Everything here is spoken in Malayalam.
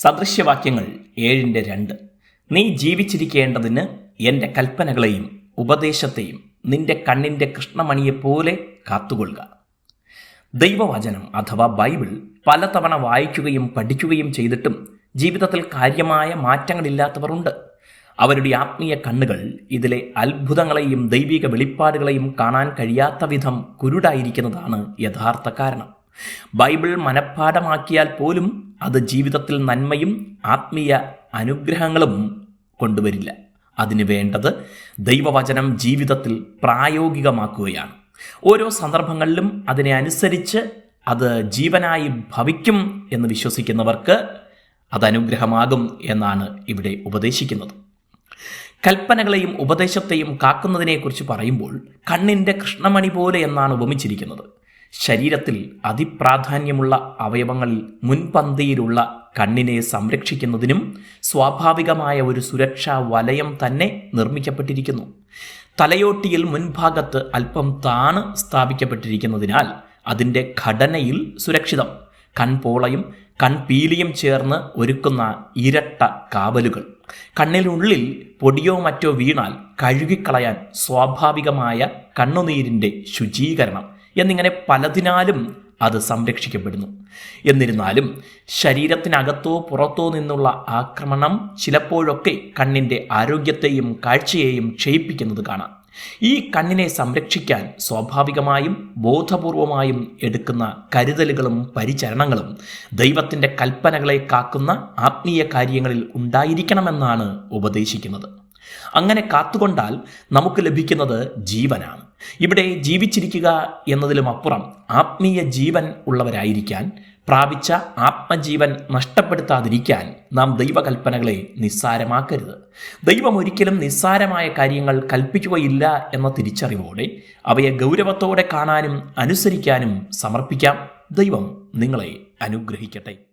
സദൃശ്യവാക്യങ്ങൾ ഏഴിന്റെ രണ്ട്. നീ ജീവിച്ചിരിക്കേണ്ടതിന് എന്റെ കൽപ്പനകളെയും ഉപദേശത്തെയും നിന്റെ കണ്ണിന്റെ കൃഷ്ണമണിയെപ്പോലെ കാത്തുകൊള്ളുക. ദൈവവചനം അഥവാ ബൈബിൾ പലതവണ വായിക്കുകയും പഠിക്കുകയും ചെയ്തിട്ടും ജീവിതത്തിൽ കാര്യമായ മാറ്റങ്ങളില്ലാത്തവരുണ്ട് അവരുടെ ആത്മീയ കണ്ണുകൾ ഇതിലെ അത്ഭുതങ്ങളെയും ദൈവിക വെളിപ്പാടുകളെയും കാണാൻ കഴിയാത്ത വിധം കുരുടായിരിക്കുന്നതാണ് യഥാർത്ഥ കാരണം. ബൈബിൾ മനഃപ്പാഠമാക്കിയാൽ പോലും അത് ജീവിതത്തിൽ നന്മയും ആത്മീയ അനുഗ്രഹങ്ങളും കൊണ്ടുവരില്ല. അതിന് വേണ്ടത് ദൈവവചനം ജീവിതത്തിൽ പ്രായോഗികമാക്കുകയാണ്. ഓരോ സന്ദർഭങ്ങളിലും അതിനെ അനുസരിച്ച് അത് ജീവനായി ഭവിക്കും എന്ന് വിശ്വസിക്കുന്നവർക്ക് അത് അനുഗ്രഹമാകും എന്നാണ് ഇവിടെ ഉപദേശിക്കുന്നത്. കൽപ്പനകളെയും ഉപദേശത്തെയും കാക്കുന്നതിനെക്കുറിച്ച് പറയുമ്പോൾ കണ്ണിന്റെ കൃഷ്ണമണി പോലെ എന്നാണ് ഉപമിച്ചിരിക്കുന്നത്. ശരീരത്തിൽ അതിപ്രാധാന്യമുള്ള അവയവങ്ങളിൽ മുൻപന്തിയിലുള്ള കണ്ണിനെ സംരക്ഷിക്കുന്നതിനും സ്വാഭാവികമായ ഒരു സുരക്ഷാ വലയം തന്നെ നിർമ്മിക്കപ്പെട്ടിരിക്കുന്നു. തലയോട്ടിയിൽ മുൻഭാഗത്ത് അല്പം താണ് സ്ഥാപിക്കപ്പെട്ടിരിക്കുന്നതിനാൽ അതിന്റെ ഘടനയിൽ സുരക്ഷിതം കൺപോളയും കൺപീലിയും ചേർന്ന് ഒരുക്കുന്ന ഇരട്ട കാവലുകൾ. കണ്ണിനുള്ളിൽ പൊടിയോ മറ്റോ വീണാൽ കഴുകിക്കളയാൻ സ്വാഭാവികമായ കണ്ണുനീരിന്റെ ശുചീകരണം എന്നിങ്ങനെ പലതിനാലും അത് സംരക്ഷിക്കപ്പെടുന്നു. എന്നിരുന്നാലും ശരീരത്തിനകത്തോ പുറത്തോ നിന്നുള്ള ആക്രമണം ചിലപ്പോഴൊക്കെ കണ്ണിന്റെ ആരോഗ്യത്തെയും കാഴ്ചയെയും ക്ഷയിപ്പിക്കുന്നത് കാണാം. ഈ കണ്ണിനെ സംരക്ഷിക്കാൻ സ്വാഭാവികമായും ബോധപൂർവമായും എടുക്കുന്ന കരുതലുകളും പരിചരണങ്ങളും ദൈവത്തിന്റെ കൽപ്പനകളെ കാക്കുന്ന ആത്മീയ കാര്യങ്ങളിൽ ഉണ്ടായിരിക്കണമെന്നാണ് ഉപദേശിക്കുന്നത്. അങ്ങനെ കാത്തുകൊണ്ടാൽ നമുക്ക് ലഭിക്കുന്നത് ജീവനാണ്. ഇവിടെ ജീവിച്ചിരിക്കുക എന്നതിലും അപ്പുറം ആത്മീയ ജീവൻ ഉള്ളവരായിരിക്കാൻ പ്രാപിച്ച ആത്മജീവൻ നഷ്ടപ്പെടുത്താതിരിക്കാൻ നാം ദൈവകൽപ്പനകളെ നിസ്സാരമാക്കരുത്. ദൈവം ഒരിക്കലും നിസ്സാരമായ കാര്യങ്ങൾ കൽപ്പിക്കുകയില്ല എന്ന തിരിച്ചറിവോടെ അവയെ ഗൗരവത്തോടെ കാണാനും അനുസരിക്കാനും സമർപ്പിക്കാം. ദൈവം നിങ്ങളെ അനുഗ്രഹിക്കട്ടെ.